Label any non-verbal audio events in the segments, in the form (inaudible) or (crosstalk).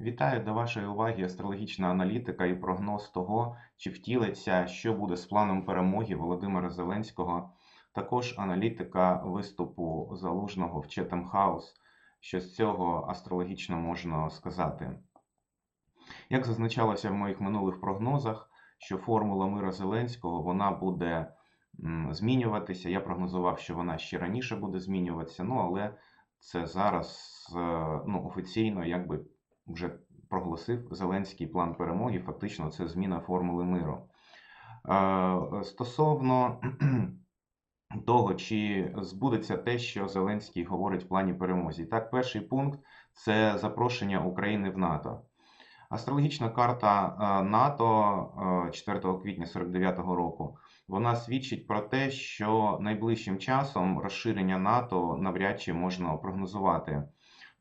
Вітаю до вашої уваги астрологічна аналітика і прогноз того, чи втілиться, що буде з планом перемоги Володимира Зеленського. Також аналітика виступу залужного в Chatham House. Що з цього астрологічно можна сказати? Як зазначалося в моїх минулих прогнозах, що формула мира Зеленського вона буде змінюватися. Я прогнозував, що вона ще раніше буде змінюватися, ну але це зараз е, ну, офіційно якби вже проголосив Зеленський план перемоги. Фактично, це зміна формули миру. Е, Стосовно (clears throat) того, чи збудеться те, що Зеленський говорить в плані перемозі. Так, перший пункт це запрошення України в НАТО. Астрологічна карта е, НАТО е, 4 квітня 49-го року вона свідчить про те, що найближчим часом розширення НАТО навряд чи можна прогнозувати.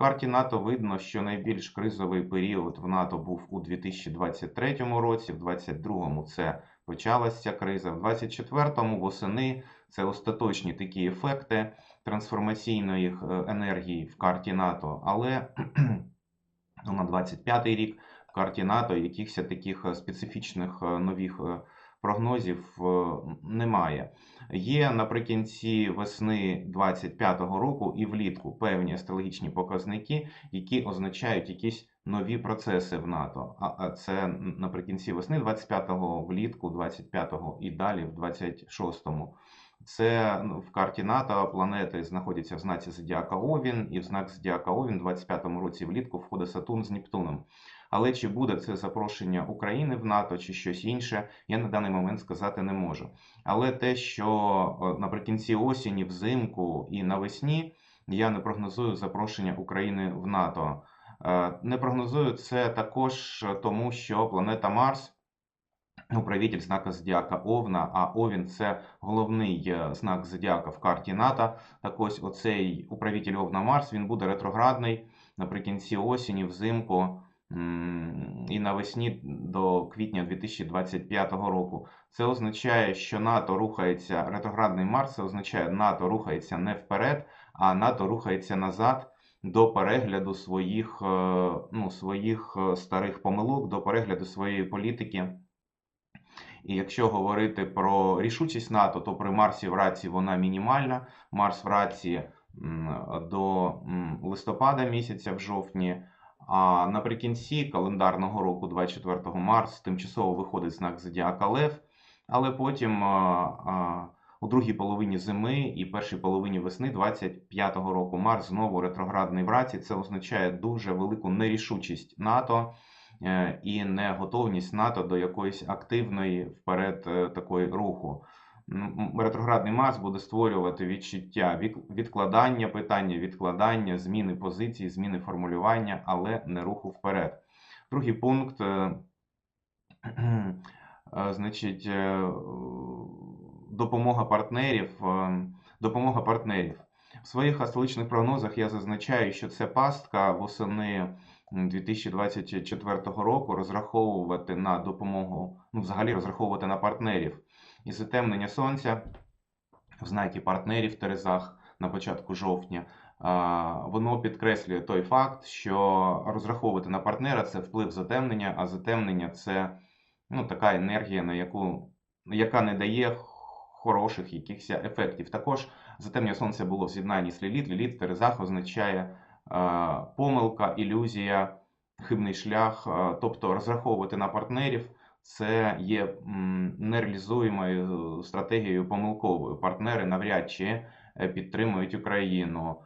Карті НАТО видно, що найбільш кризовий період в НАТО був у 2023 році, в 2022 це почалася криза, в 2024 восени це остаточні такі ефекти трансформаційної е, енергії в карті НАТО. Але (clears throat) ну, на 25 рік в карті НАТО якихось таких е, специфічних е, нових прогнозів е, немає. Є наприкінці весни 25-го року і влітку певні астрологічні показники, які означають якісь нові процеси в НАТО. А а це наприкінці весни 25-го, влітку 25-го і далі в 26-му. Це ну, в карті НАТО планети знаходяться в знаці Зодіака Овін, і в знак Зодіака Овін в 25-му році влітку входить Сатурн з Нептуном. Але чи буде це запрошення України в НАТО чи щось інше, я на даний момент сказати не можу. Але те, що наприкінці осені, взимку і навесні я не прогнозую запрошення України в НАТО. Е, Не прогнозую це також тому, що планета Марс. Управитель знака Зодіака Овна, а Овін це головний е, знак Зодіака в карті НАТО. Так ось оцей управитель Овна Марс він буде ретроградний наприкінці осені, взимку і навесні до квітня 2025 року. Це означає, що НАТО рухається, ретроградний Марс, це означає, НАТО рухається не вперед, а НАТО рухається назад до перегляду своїх, е, ну, своїх е, старих помилок, до перегляду своєї політики. І якщо говорити про рішучість НАТО, то при Марсі в раці вона мінімальна. Марс в раці до листопада місяця в жовтні. А наприкінці календарного року, 24 Марс, тимчасово виходить знак Зодіака Лев, але потім у другій половині зими і першій половині весни 25-го року Марс знову ретроградний в раці. Це означає дуже велику нерішучість НАТО е, і неготовність НАТО до якоїсь активної вперед е, такої руху. Ретроградний Марс буде створювати відчуття відкладання питання, відкладання, зміни позиції, зміни формулювання, але не руху вперед. Другий пункт, е, (clears throat) е, значить, е, допомога партнерів. Допомога партнерів. В своїх астрологічних прогнозах я зазначаю, що це пастка восени 2024 року розраховувати на допомогу, ну, взагалі розраховувати на партнерів. І затемнення сонця в знакі партнерів Терезах на початку жовтня. Воно підкреслює той факт, що розраховувати на партнера це вплив затемнення, а затемнення це ну, така енергія, на яку, яка не дає хороших якихось ефектів. Також затемнення сонця було в з'єднанні з Ліліт. Ліліт в Терезах означає помилка, ілюзія, хибний шлях, тобто розраховувати на партнерів. Це є нереалізуємою стратегією помилковою. Партнери навряд чи е, підтримують Україну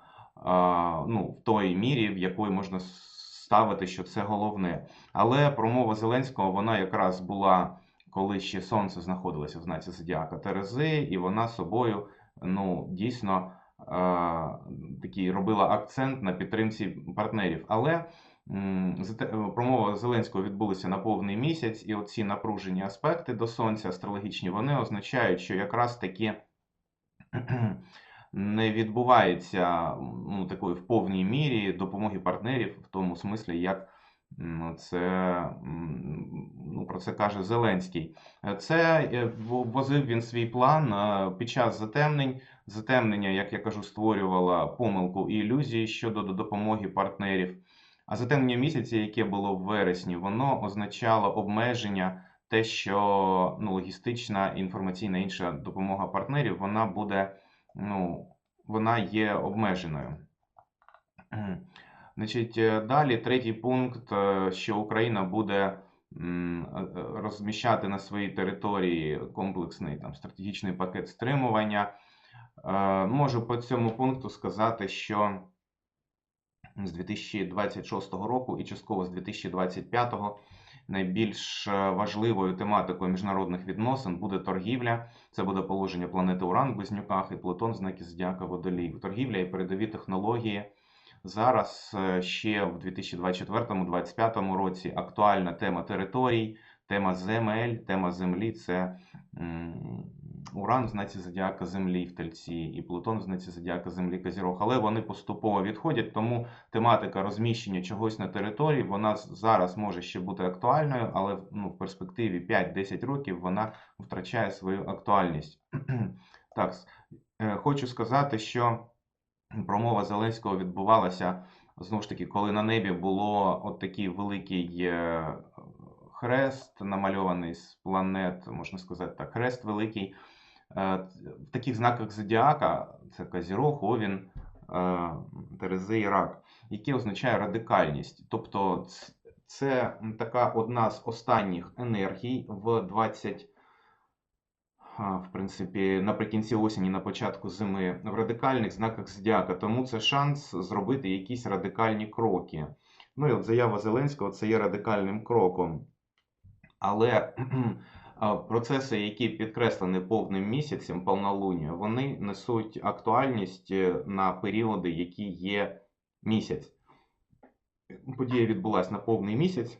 ну, в той мірі, в якої можна ставити, що це головне. Але промова Зеленського вона якраз була, коли ще сонце знаходилося в знаці Зодіака Терези, і вона собою ну, дійсно такий робила акцент на підтримці партнерів. Але Промова Зеленського відбулася на повний місяць, і оці напружені аспекти до сонця астрологічні, вони означають, що якраз таки (clears throat) не відбувається ну, такої в повній мірі допомоги партнерів, в тому смислі, як це ну, про це каже Зеленський. Е, Це е, возив він свій план е, під час затемнень. Затемнення, як я кажу, створювало помилку і ілюзії щодо допомоги партнерів. А затемнення місяця, яке було в вересні, воно означало обмеження, те, що ну, логістична, інформаційна інша допомога партнерів, вона буде, ну, вона є обмеженою. Значить, е, далі третій пункт, е, що Україна буде е, розміщати на своїй території комплексний там, стратегічний пакет стримування. Можу по цьому пункту сказати, що з 2026 року і частково з 2025 найбільш е, важливою тематикою міжнародних відносин буде торгівля. Це буде положення планети Уран в Близнюках і Плутон в знакі Зодіака Водолій. Торгівля і передові технології. Зараз е, ще в 2024-2025 році актуальна тема територій, тема земель, тема землі це Уран в знаці Зодіака Землі в Тельці і Плутон в знаці Зодіака Землі Козірог. Але вони поступово відходять, тому тематика розміщення чогось на території вона зараз може ще бути актуальною, але ну, в перспективі 5-10 років вона втрачає свою актуальність. (clears throat) Так, е, хочу сказати, що промова Зеленського відбувалася знову ж таки, коли на небі було от такий великий е, хрест, намальований з планет, можна сказати так, хрест великий. Е, В таких знаках зодіака це Козірог, Овін, е, Терези і Рак, яке означає радикальність. Тобто це така одна з останніх енергій в 20 в принципі, наприкінці осені, на початку зими в радикальних знаках зодіака. Тому це шанс зробити якісь радикальні кроки. Ну і от заява Зеленського це є радикальним кроком. Але процеси, які підкреслені повним місяцем, повнолунню, вони несуть актуальність е, на періоди, які є місяць. Подія відбулася на повний місяць.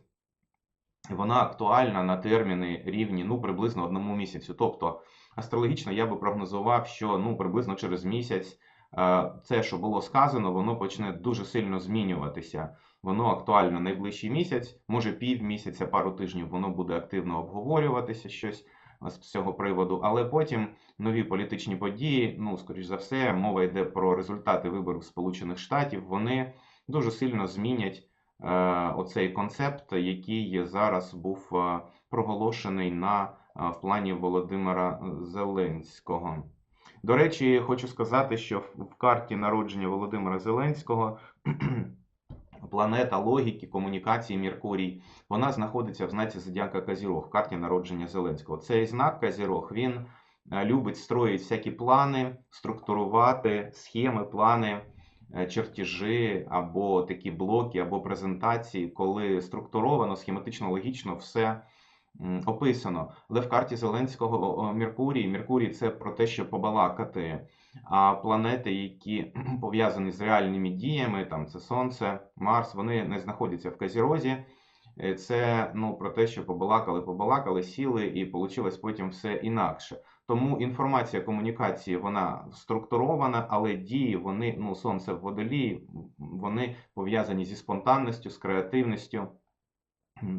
і Вона актуальна на терміни рівні ну, приблизно одному місяцю. Тобто, астрологічно я би прогнозував, що ну, приблизно через місяць е, це, що було сказано, воно почне дуже сильно змінюватися. Воно актуально найближчий місяць, може півмісяця, пару тижнів воно буде активно обговорюватися щось з цього приводу, але потім нові політичні події, ну, скоріш за все, мова йде про результати виборів Сполучених Штатів, вони дуже сильно змінять е, оцей концепт, який зараз був е, проголошений на е, в плані Володимира Зеленського. До речі, хочу сказати, що в карті народження Володимира Зеленського планета логіки, комунікації Меркурій, вона знаходиться в знаці Зодіака Козірог, в карті народження Зеленського. Цей знак Козірог, він е, любить строїти всякі плани, структурувати схеми, плани, е, чертежі або такі блоки, або презентації, коли структуровано, схематично, логічно все описано. Але в карті Зеленського Меркурій, Меркурій це про те, щоб побалакати. А планети, які (clears throat) пов'язані з реальними діями, там це Сонце, Марс, вони не знаходяться в Казірозі. Е, Це ну, про те, що побалакали, побалакали, сіли, і вийшло потім все інакше. Тому інформація комунікації вона структурована, але дії вони, ну, сонце в водолії, вони пов'язані зі спонтанністю, з креативністю,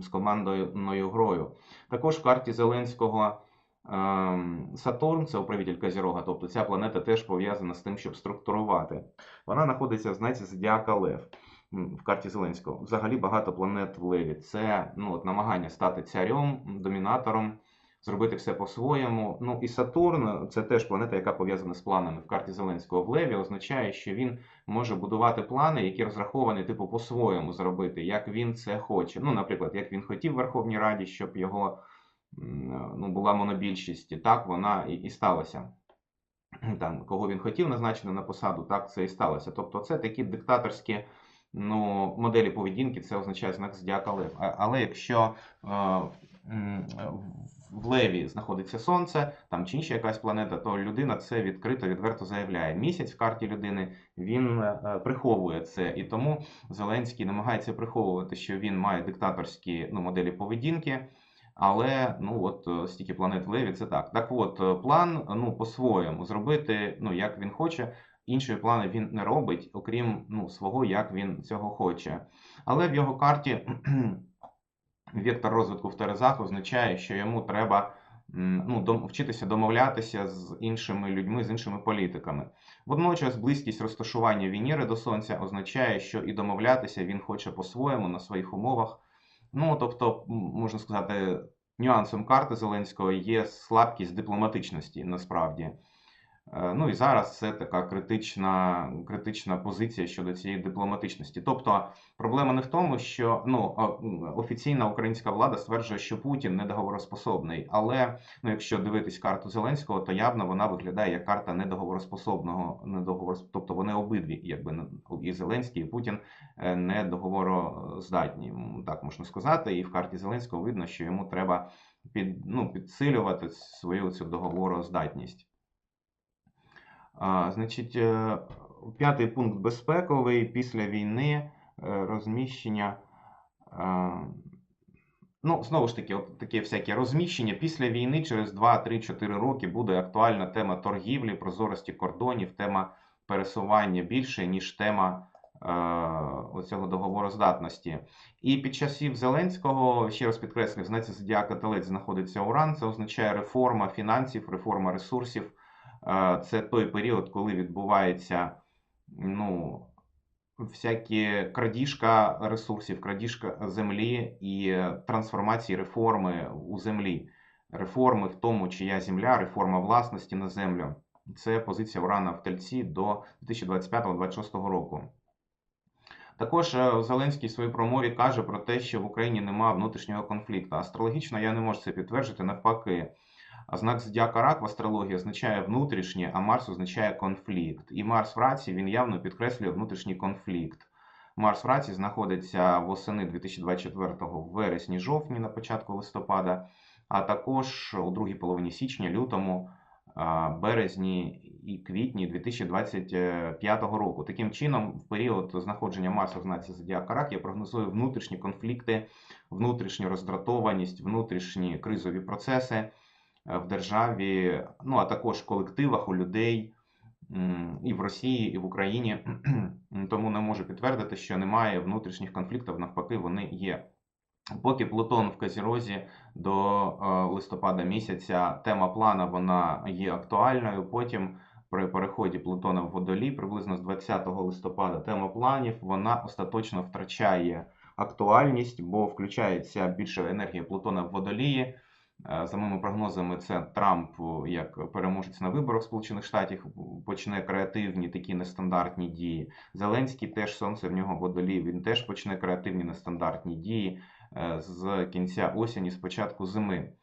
з командною грою. Також в карті Зеленського ем, Сатурн, це управитель Козірога, тобто ця планета теж пов'язана з тим, щоб структурувати. Вона знаходиться в знаці Зодіака Лев в карті Зеленського. Взагалі багато планет в Леві. Це ну, от, намагання стати царем, домінатором, зробити все по-своєму. Ну і Сатурн це теж планета, яка пов'язана з планами в карті Зеленського в Леві, означає, що він може будувати плани, які розраховані, типу, по-своєму зробити, як він це хоче. Ну, наприклад, як він хотів в Верховній Раді, щоб його ну, була монобільшість, і так вона і, і сталася. (clears throat) Там, кого він хотів назначити на посаду, так це і сталося. Тобто, це такі диктаторські ну, моделі поведінки, це означає знак зодіака Лев. Але якщо е, в Леві знаходиться Сонце, там чи інша якась планета, то людина це відкрито, відверто заявляє. Місяць в карті людини він е, приховує це, і тому Зеленський намагається приховувати, що він має диктаторські ну, моделі поведінки. Але ну от е, стільки планет в Леві, це так. Так от, е, план ну, по-своєму зробити, ну як він хоче. Іншої плани він не робить, окрім ну, свого, як він цього хоче. Але в його карті вектор розвитку в Терезах означає, що йому треба ну, вчитися домовлятися з іншими людьми, з іншими політиками. Водночас близькість розташування Венери до Сонця означає, що і домовлятися він хоче по-своєму на своїх умовах. Ну, тобто, можна сказати, нюансом карти Зеленського є слабкість дипломатичності насправді. Е, Ну і зараз це така критична, критична позиція щодо цієї дипломатичності. Тобто проблема не в тому, що ну, офіційна українська влада стверджує, що Путін недоговороспособний. Але ну, якщо дивитись карту Зеленського, то явно вона виглядає як карта недоговороспособного, недоговорос... тобто вони обидві, якби і Зеленський, і Путін е, недоговороздатні. Так можна сказати. І в карті Зеленського видно, що йому треба під, ну, підсилювати свою цю договороздатність. Значить, е, п'ятий пункт безпековий після війни е, розміщення. е, Ну, знову ж таки, от таке всяке розміщення. Після війни через 2, 3, 4 роки буде актуальна тема торгівлі, прозорості кордонів, тема пересування більше, ніж тема е, оцього договороздатності. І під часів Зеленського, ще раз підкреслю, в знаці Зодіака Телець знаходиться Уран. Це означає реформа фінансів, реформа ресурсів. Е, Це той період, коли відбувається ну, всякі крадіжка ресурсів, крадіжка землі і трансформації реформи у землі. Реформи в тому, чия земля, реформа власності на землю. Це позиція Урана в Тельці до 2025-2026 року. Також е, Зеленський в своїй промові каже про те, що в Україні немає внутрішнього конфлікту. Астрологічно я не можу це підтвердити, навпаки. А знак зодіака рак в астрології означає внутрішнє, а Марс означає конфлікт. І Марс в раці він явно підкреслює внутрішній конфлікт. Марс в раці знаходиться восени 2024 в вересні-жовтні на початку листопада, а також у другій половині січня, лютому, березні і квітні 2025 року. Таким чином, в період знаходження Марса в знаці зодіака рак я прогнозую внутрішні конфлікти, внутрішню роздратованість, внутрішні кризові процеси в державі, ну а також в колективах у людей і в Росії, і в Україні. (clears throat) Тому не можу підтвердити, що немає внутрішніх конфліктів, навпаки, вони є. Поки Плутон в Казірозі до е, листопада місяця тема плана вона є актуальною. Потім при переході Плутона в Водолій, приблизно з 20 листопада, тема планів вона остаточно втрачає актуальність, бо включається більше енергія Плутона в Водолії. Е, За моїми прогнозами, це Трамп е, як переможець на виборах Сполучених Штатів почне креативні такі нестандартні дії. Зеленський теж сонце в нього в. Він теж почне креативні нестандартні дії е, з кінця осені, з початку зими.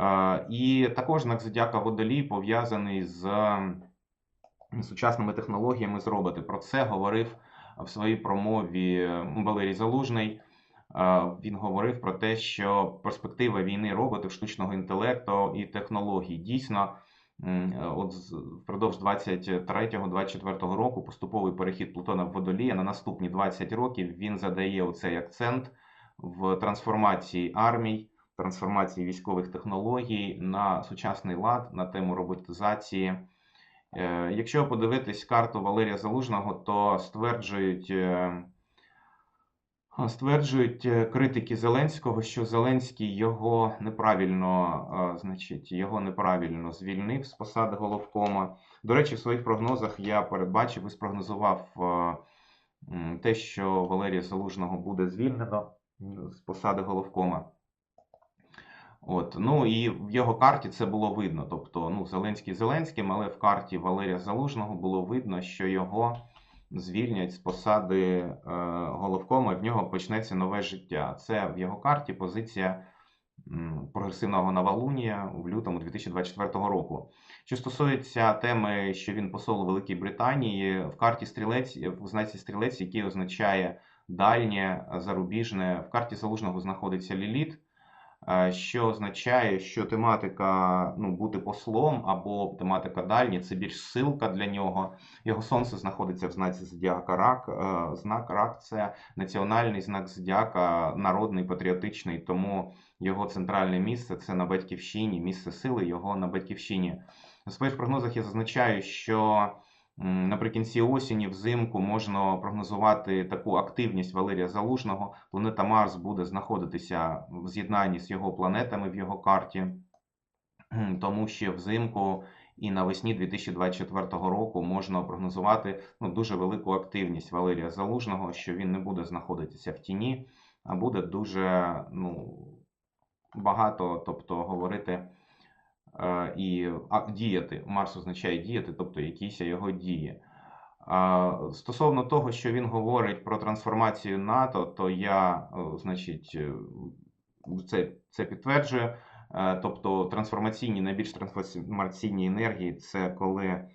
Е, І також знак зодіака водолій пов'язаний з сучасними технологіями з роботи. Про це говорив в своїй промові Валерій Залужний. Е, Він говорив про те, що перспектива війни роботів, штучного інтелекту і технологій дійсно е, от впродовж 23-24 року поступовий перехід Плутона в Водолій, а на наступні 20 років він задає оцей акцент в трансформації армій, трансформації військових технологій на сучасний лад, на тему роботизації. Е, Якщо подивитись карту Валерія Залужного, то стверджують. Стверджують е, критики Зеленського, що Зеленський його неправильно, е, значить, його неправильно звільнив з посади головкома. До речі, в своїх прогнозах я передбачив і спрогнозував е, те, що Валерія Залужного буде звільнено з посади головкома. От, ну і в його карті це було видно. Тобто, ну, Зеленський Зеленським, але в карті Валерія Залужного було видно, що його звільнять з посади е, головкома, і в нього почнеться нове життя. Це в його карті позиція прогресивного новолунія в лютому 2024 року. Що стосується теми, що він посол Великій Британії, в карті стрілець, в знаці стрілець, який означає дальнє, зарубіжне, в карті залужного знаходиться ліліт. Е, Що означає, що тематика ну, бути послом або тематика дальні це більш силка для нього. Його сонце знаходиться в знаці зодіака рак. Е, Знак рак це національний знак зодіака, народний, патріотичний, тому його центральне місце це на батьківщині, місце сили його на батьківщині. У своїх прогнозах я зазначаю, що наприкінці осені, взимку можна прогнозувати таку активність Валерія Залужного. Планета Марс буде знаходитися в з'єднанні з його планетами в його карті. тому що взимку і навесні 2024 року можна прогнозувати ну, дуже велику активність Валерія Залужного, що він не буде знаходитися в тіні, а буде дуже ну, багато, тобто говорити і діяти. Марс означає діяти, тобто якісь його дії. Стосовно того, що він говорить про трансформацію НАТО, то я, е, значить, е, це, це підтверджую. Е, Тобто трансформаційні, найбільш трансформаційні енергії це коли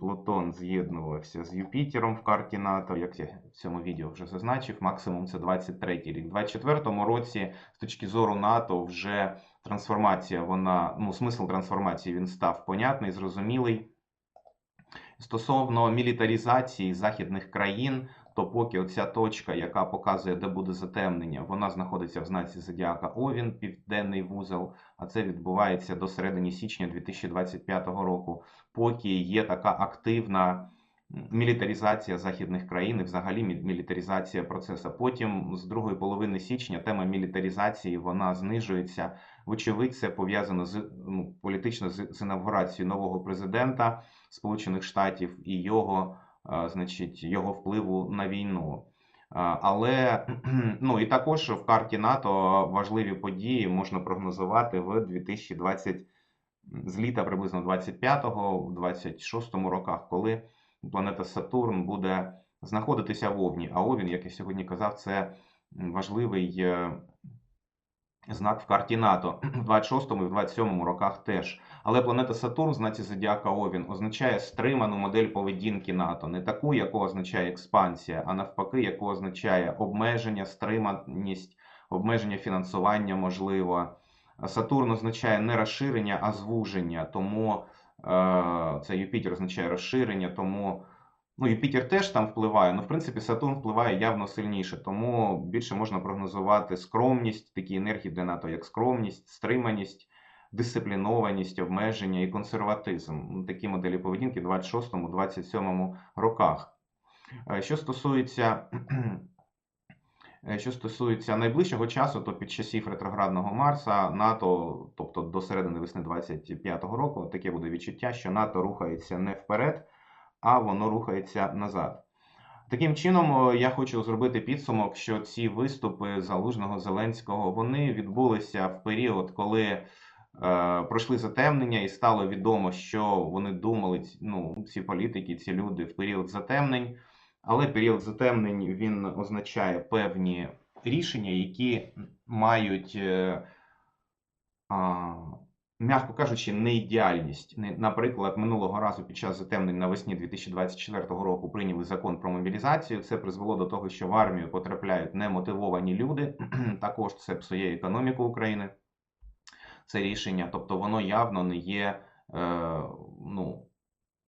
Плутон з'єднувався з Юпітером в карті НАТО, як я в цьому відео вже зазначив, максимум це 23 рік. У 24 році, з точки зору НАТО, вже трансформація, вона, ну, смисл трансформації він став понятний, зрозумілий. Стосовно мілітарізації західних країн, то поки оця точка, яка показує, де буде затемнення, вона знаходиться в знаці Зодіака Овін, південний вузол, а це відбувається до середини січня 2025 року. Поки є така активна мілітаризація західних країн і взагалі мі- мілітаризація процесу. Потім з другої половини січня тема мілітаризації вона знижується. Вочевидь, це пов'язано з ну, політично з, інавгурацією нового президента Сполучених Штатів і його, а, значить, його впливу на війну. А, Але (clears throat) ну і також в карті НАТО важливі події можна прогнозувати в 2020 з літа приблизно 25-го, 26-му роках, коли планета Сатурн буде знаходитися в Овні. А Овін, як я сьогодні казав, це важливий е, знак в карті НАТО в 26-му і в 27-му роках теж. Але планета Сатурн, знаці Зодіака Овін, означає стриману модель поведінки НАТО, не таку, яку означає експансія, а навпаки, яку означає обмеження, стриманість, обмеження фінансування можливо. Сатурн означає не розширення, а звуження. Тому це Юпітер означає розширення, тому ну, Юпітер теж там впливає, але в принципі Сатурн впливає явно сильніше. Тому більше можна прогнозувати скромність, такі енергії для НАТО, як скромність, стриманість, дисциплінованість, обмеження і консерватизм. Ну, Такі моделі поведінки в 26-27 роках. Е, Що стосується Е, Що стосується найближчого часу, то під часів ретроградного Марса НАТО, тобто до середини весни 25-го року, таке буде відчуття, що НАТО рухається не вперед, а воно рухається назад. Таким чином, е, я хочу зробити підсумок, що ці виступи Залужного Зеленського вони відбулися в період, коли е, пройшли затемнення, і стало відомо, що вони думали, ну, ці політики, ці люди в період затемнень. Але період затемнень він означає певні рішення, які мають, е, м'яко кажучи, не ідеальність. Наприклад, минулого разу під час затемнень навесні 2024 року прийняли закон про мобілізацію. Це призвело до того, що в армію потрапляють немотивовані люди. (clears throat) Також це псує економіку України. Це рішення, тобто воно явно не є е, ну,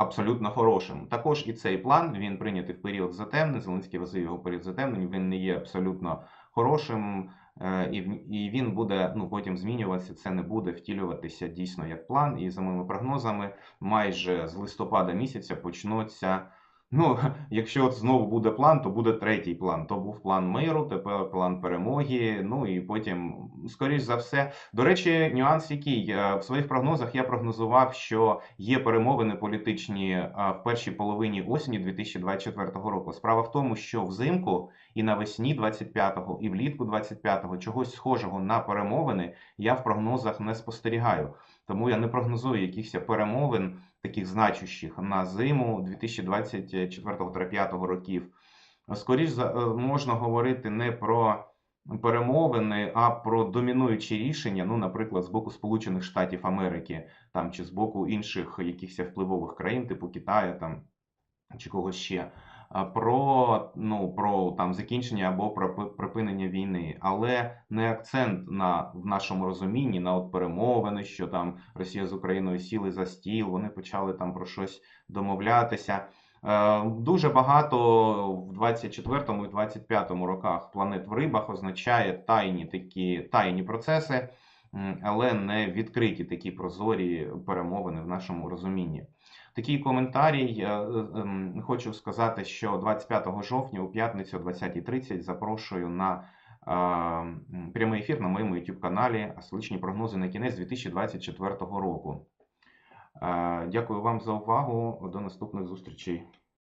абсолютно хорошим. Також і цей план він прийнятий в період затемнень. Зеленський возив його період затемнень. Він не є абсолютно хорошим, е, і він буде ну потім змінюватися. Це не буде втілюватися дійсно як план. І за моїми прогнозами, майже з листопада місяця почнуться. Ну, (laughs) якщо от знову буде план, то буде третій план. То був план миру, тепер план перемоги. Ну і потім, скоріш за все, до речі, нюанс який Е, в своїх прогнозах я прогнозував, що є перемовини політичні е, в першій половині осені 2024 року. Справа в тому, що взимку і навесні 25-го, і влітку 25-го чогось схожого на перемовини я в прогнозах не спостерігаю. Тому я не прогнозую якихось перемовин, таких значущих на зиму 2024-2025 років. Скоріш за е, можна говорити не про перемовини, а про домінуючі рішення, ну, наприклад, з боку Сполучених Штатів Америки, там чи з боку інших якихось впливових країн, типу Китаю там чи когось ще. Про ну про там закінчення або про припинення війни, але не акцент на в нашому розумінні на от перемовини, що там Росія з Україною сіли за стіл, вони почали там про щось домовлятися. Е, Дуже багато в 24-му і 25-му роках планет в рибах означає тайні такі тайні процеси, але не відкриті такі прозорі перемовини в нашому розумінні. Такий коментарій. е, е, ем, Хочу сказати, що 25 жовтня у п'ятницю о 20.30 запрошую на прямий ефір на моєму YouTube каналі Астрологічні прогнози на кінець 2024 року. Е, Дякую вам за увагу. До наступних зустрічей.